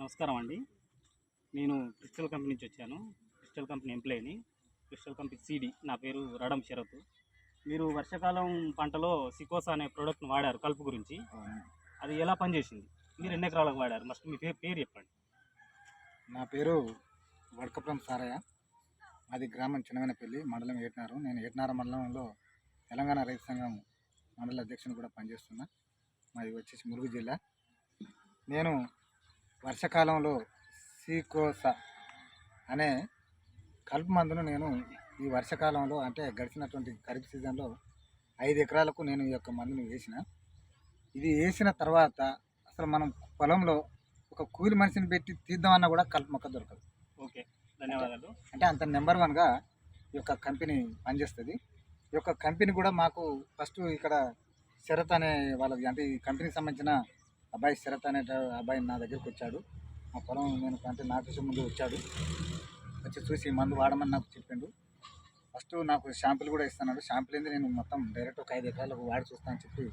నమస్కారం అండి. నేను క్రిస్టల్ కంపెనీ నుంచి వచ్చాను. Crystal company ఎంప్లాయీని. Crystal company CD. నా పేరు రడం శరత్. మీరు వర్షాకాలం పంటలో సికోసా అనే ప్రోడక్ట్ని వాడారు కలుపు గురించి. అది ఎలా పనిచేసింది? మీరు ఎన్ని ఎకరాలకు వాడారు? మస్ట్ మీ పేరు పేరు చెప్పండి. నా పేరు వడకపురం సారయ్య. మాది గ్రామం చిన్నవనపల్లి మండలం ఏటనారు. నేను ఏటనార మండలంలో తెలంగాణ రైతు సంఘం మండల అధ్యక్షుని కూడా పనిచేస్తున్నా. మాది వచ్చేసి మురుగు జిల్లా. నేను వర్షాకాలంలో సీకోస అనే కలుపు మందును నేను ఈ వర్షాకాలంలో అంటే గడిచినటువంటి ఖరీఫ్ సీజన్లో ఐదు ఎకరాలకు నేను ఈ యొక్క మందును వేసిన. ఇది వేసిన తర్వాత అసలు మనం పొలంలో ఒక కూలి మనిషిని పెట్టి తీద్దామన్నా కూడా కలుపు మొక్క దొరకదు. ఓకే ధన్యవాదాలు. అంటే అంత నెంబర్ వన్గా ఈ యొక్క కంపెనీ పనిచేస్తుంది. ఈ యొక్క కంపెనీ కూడా మాకు ఫస్ట్ ఇక్కడ శరత్ అనే వాళ్ళకి అంటే ఈ కంపెనీకి సంబంధించిన అబ్బాయి శరత్ అనే అబ్బాయి నా దగ్గరికి వచ్చాడు. మా పొలం నేను అంటే నాకు ముందు వచ్చాడు. వచ్చి చూసి మందు వాడమని నాకు చెప్పిండు. ఫస్ట్ నాకు షాంపుల్ కూడా ఇస్తున్నాడు. షాంపుల్ ఏంది? నేను మొత్తం డైరెక్ట్ ఒక ఐదు ఎకరాలకు వాడి చూస్తానని చెప్పి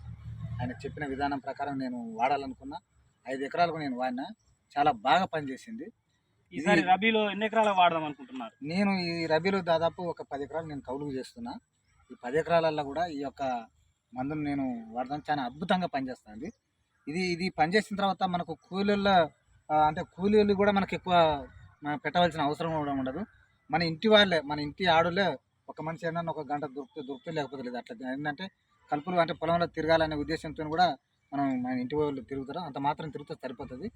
ఆయన చెప్పిన విధానం ప్రకారం నేను వాడాలనుకున్నా. ఐదు ఎకరాలకు నేను వాడినా. చాలా బాగా పనిచేసింది. ఈసారి రబీలో ఎన్ని ఎకరాలకు వాడదాం అనుకుంటున్నారు? నేను ఈ రబీలో దాదాపు ఒక పది ఎకరాలు నేను కౌలుకు చేస్తున్నా. ఈ పది ఎకరాలలో కూడా ఈ యొక్క మందును నేను వాడడం చాలా అద్భుతంగా పనిచేస్తుంది. ఇది ఇది పనిచేసిన తర్వాత మనకు కూలీల అంటే కూలీలు కూడా మనకు ఎక్కువ పెట్టవలసిన అవసరం కూడా ఉండదు. మన ఇంటి వాళ్ళే మన ఇంటి ఆడులే ఒక మనిషి ఏదన్నా ఒక గంట దొరికితే దొరికితే లేకపోతే లేదు. అట్లా ఏంటంటే కలుపులు అంటే పొలంలో తిరగాలనే ఉద్దేశంతో కూడా మనం మన ఇంటి వాళ్ళు తిరుగుతారు. అంత మాత్రం తిరిగితే సరిపోతుంది.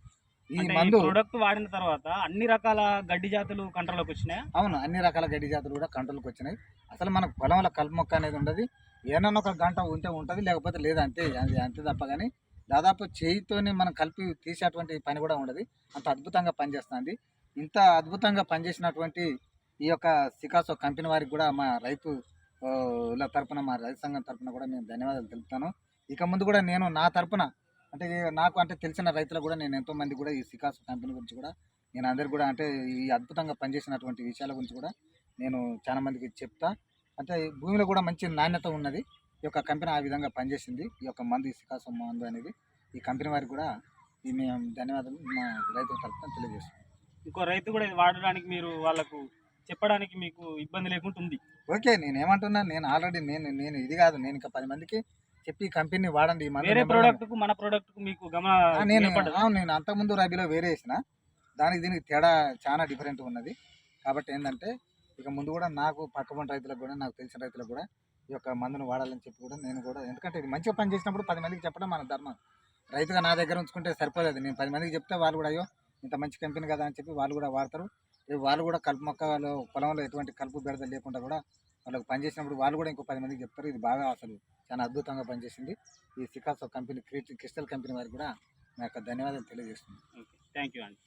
ఈ మందు ప్రోడక్ట్ వాడిన తర్వాత అన్ని రకాల గడ్డి జాతులు కంట్రోల్లోకి వచ్చినాయా? అవును అన్ని రకాల గడ్డి జాతులు కూడా కంట్రోల్కి వచ్చినాయి. అసలు మనకు పొలంలో కలుపు మొక్క అనేది ఉండదు. ఏమన్నా ఒక గంట ఉంటే ఉంటుంది లేకపోతే లేదు అంతే అంతే తప్ప కానీ దాదాపు చేయితోనే మనం కలిపి తీసేటువంటి పని కూడా ఉండదు. అంత అద్భుతంగా పనిచేస్తుంది. ఇంత అద్భుతంగా పనిచేసినటువంటి ఈ యొక్క సికాసో కంపెనీ వారికి కూడా మా రైతు ల తరపున మా రైతు సంఘం తరపున కూడా నేను ధన్యవాదాలు తెలుపుతాను. ఇక ముందు కూడా నేను నా తరపున అంటే నాకు అంటే తెలిసిన రైతులకు కూడా నేను ఎంతోమంది కూడా ఈ సికాసో కంపెనీ గురించి కూడా నేను అందరు కూడా అంటే ఈ అద్భుతంగా పనిచేసినటువంటి విషయాల గురించి కూడా నేను చాలా మందికి చెప్తా. అంటే ఈ భూమిలో కూడా మంచి నాణ్యత ఉన్నది. ఈ యొక్క కంపెనీ ఆ విధంగా పనిచేసింది ఈ యొక్క మందు ఈ సికాసం మందు అనేది ఈ కంపెనీ వారికి కూడా ఈ మేము ధన్యవాదాలు మా రైతుల తరఫున తెలియజేస్తున్నాం ఇంకో రైతు కూడా ఇది వాడడానికి మీరు వాళ్ళకు చెప్పడానికి మీకు ఇబ్బంది లేకుండా ఉంది ఓకే నేను ఏమంటున్నా నేను ఆల్రెడీ నేను నేను ఇది కాదు నేను ఇంకా పది మందికి చెప్పి ఈ కంపెనీ వాడండి ఈ మందు వేరే నెంబర్ వన్. ప్రోడక్ట్కు మన ప్రోడక్ట్కు మీకు ఆ, నేను? అవును నేను అంతకుముందు రబీలో వేరే వేసిన దానికి దీనికి తేడా చాలా డిఫరెంట్ ఉన్నది కాబట్టి ఏంటంటే ఇక ముందు కూడా నాకు పక్క పంట రైతులకు కూడా నాకు తెలిసిన రైతులకు కూడా ఈ యొక్క మందును వాడాలని చెప్పి కూడా నేను కూడా ఎందుకంటే ఇది మంచిగా పని చేసినప్పుడు పది మందికి చెప్పడం మన ధర్మం. రైతుగా నా దగ్గర ఉంచుకుంటే సరిపోదు నేను పది మందికి చెప్తే వాళ్ళు కూడా అయ్యో ఇంత మంచి కంపెనీ కదా అని చెప్పి వాళ్ళు కూడా వాడతారు. వాళ్ళు కూడా కలుపు మొక్కలు పొలంలో ఎటువంటి కలుపు బెడద లేకుండా కూడా వాళ్ళకి పనిచేసినప్పుడు వాళ్ళు కూడా ఇంకో పది మందికి చెప్తారు. ఇది బాగా అసలు చాలా అద్భుతంగా పనిచేసింది. ఈ సికాసో కంపెనీ క్రిస్టల్ కంపెనీ వారికి కూడా నా యొక్క ధన్యవాదాలు తెలియజేస్తుంది ఓకే థ్యాంక్ యూ అండి.